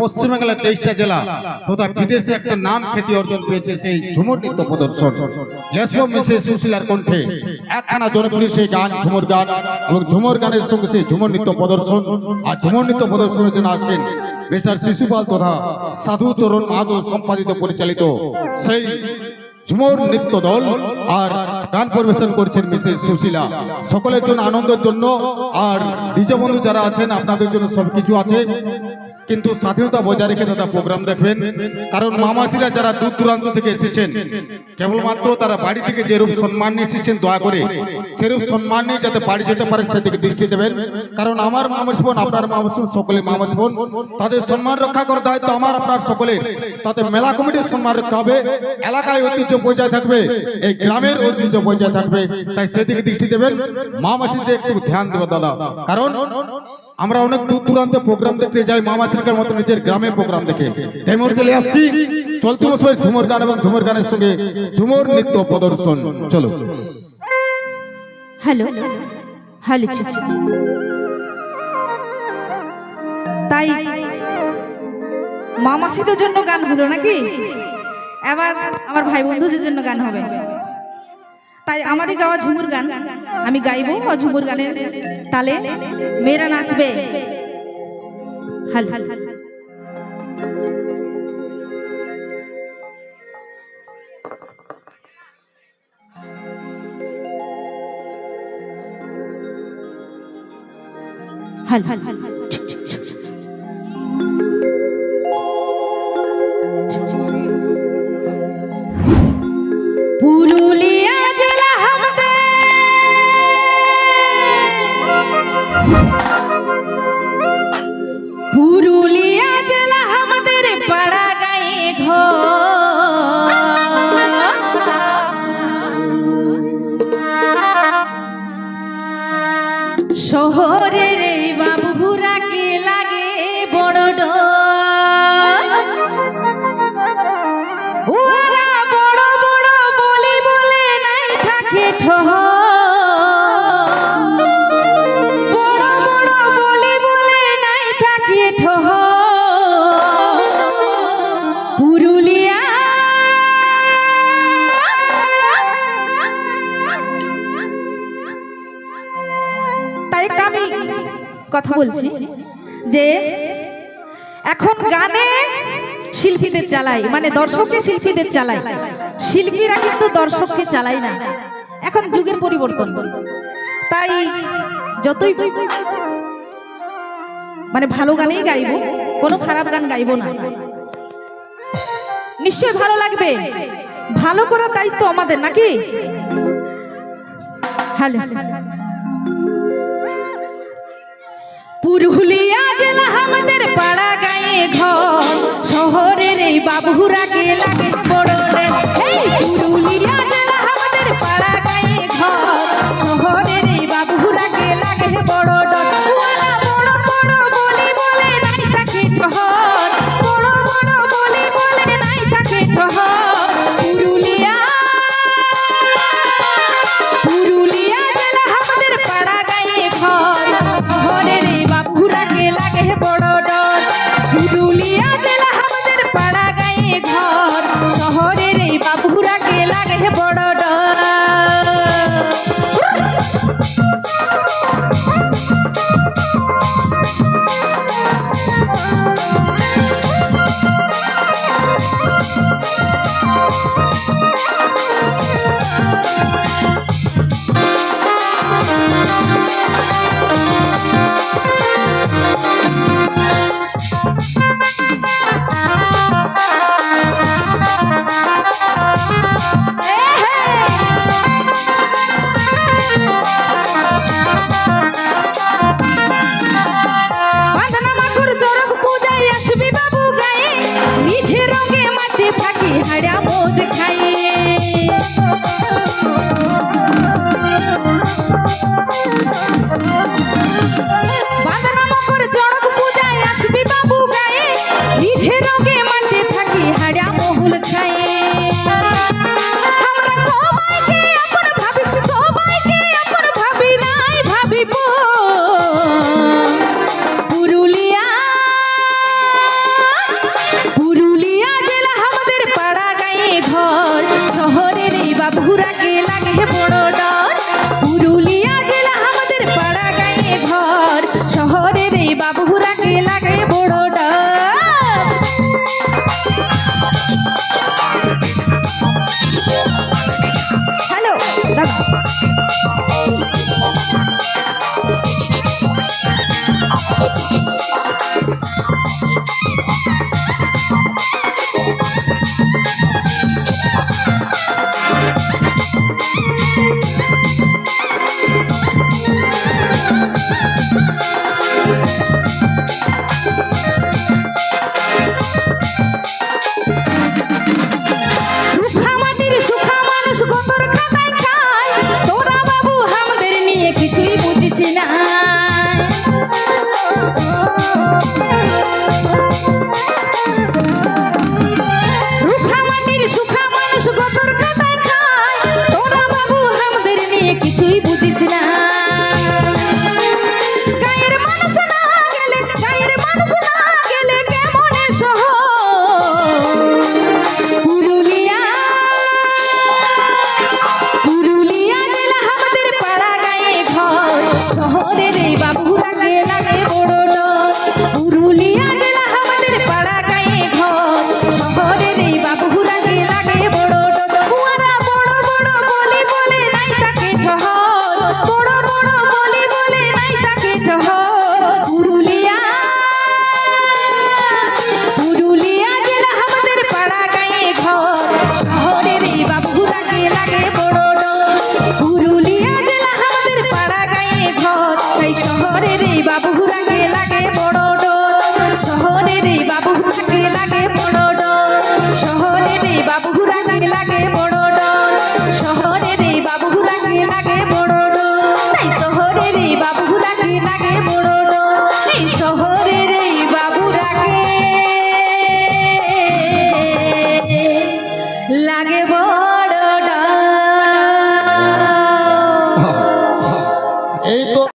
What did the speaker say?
পশ্চিমবাংলার তেইশটা জেলা তথা বিদেশে একটা নাম খ্যাতি অর্জন পেয়েছে সেই ঝুমুর নৃত্য প্রদর্শন। মিসেস সুশীলার কণ্ঠে একখানা জনপ্রিয় সেই গান, ঝুমুর গান এবং ঝুমুর গানের সঙ্গে সেই ঝুমুর নৃত্য প্রদর্শন। আর ঝুমুর নৃত্য প্রদর্শনের জন্য আসেন মিস্টার শিশুপাল তথা সাধুচরণ মাহাতো সম্পাদিত পরিচালিত সেই ঝুমুর নৃত্য দল আর গান পরিবেশন করছেন মিসেস সুশীলা। সকলের জন্য, আনন্দের জন্য আর ডিজে বন্ধু যারা আছেন, আপনাদের জন্য সবকিছু আছে। কিন্তু স্বাধীনতা বজায় রেখে দাদা প্রোগ্রাম দেখবেন। কারণ মামাসিরা যারা দূর দূরান্ত থেকে এসেছেন, কেবলমাত্র তারা বাড়ি থেকে যেরূপ সম্মান নিয়ে এসেছেন দয়া করে, সেরূপ সম্মান নিয়ে যাতে বাড়ি যেতে পারে সেদিকে দৃষ্টি দেবেন। কারণ আমার মামাস বোন, আপনার মামাস বোন সকলের মামাস বোন। তাদের সম্মান রক্ষা করার দায়িত্ব আমার, আপনার সকলের। তাতে মেলা কমিটির সম্মান রক্ষা হবে। এলাকায় ঐতিহ্য বজায় থাকবে। এই গ্রামের ঐতিহ্য বজায় থাকবে। তাই সেদিকে দৃষ্টি দেবেন। মা মাসিতে একটু ধ্যান দেবো দাদা। কারণ আমরা অনেক দূর দূরান্তে প্রোগ্রাম দেখতে যাই মা মাসিকার মতো নিজের গ্রামে প্রোগ্রাম দেখে। তেমন গেলে আসছি, চলতি বছরের ঝুমুর গান এবং ঝুমুর গানের সঙ্গে ঝুমুর নৃত্য প্রদর্শন। চলো। হ্যালো হ্যালো তাই মামা মামাসিদের জন্য গান হলো নাকি? এবার আমার ভাই বন্ধুদের জন্য গান হবে। তাই আমারই গাওয়া ঝুমুর গান। আমি গাইবো আর ঝুমুর গানের তালে। মেয়েরা নাচবে। হ্যালো হ্যালো পুরুলিয়া বড় বড় বলি বলে নাই থাকে ঠহর বড় বলি নাই থাকে ঠহর পুরুলিয়া তাই একটা আমি কথা বলছি যে এখন গানে শিল্পীদের চালাই মানে দর্শককে শিল্পীদের চালাই শিল্পীরা কিন্তু দর্শককে চালাই না। এখন যুগের পরিবর্তন। তাই যতই মানে ভালো গানেই গাইবো, কোনো খারাপ গান গাইবো না। নিশ্চয় ভালো লাগবে। ভালো করার দায়িত্ব আমাদের, নাকি? হ্যালো। পুরুলিয়া জেলা আমাদের পাড়া গায়ে ঘর বাবুরাকে লাগে বড় রে। এই পুরুলিয়া জেলা আমাদের পাড়া গায়ে ঘর। শহরের এই বাবুরাকে লাগে বড় ডর বাবুরা কে লাগে বড় লাগে বড় ডাল। ঘরের এই বাবু ঘুরা লাগে।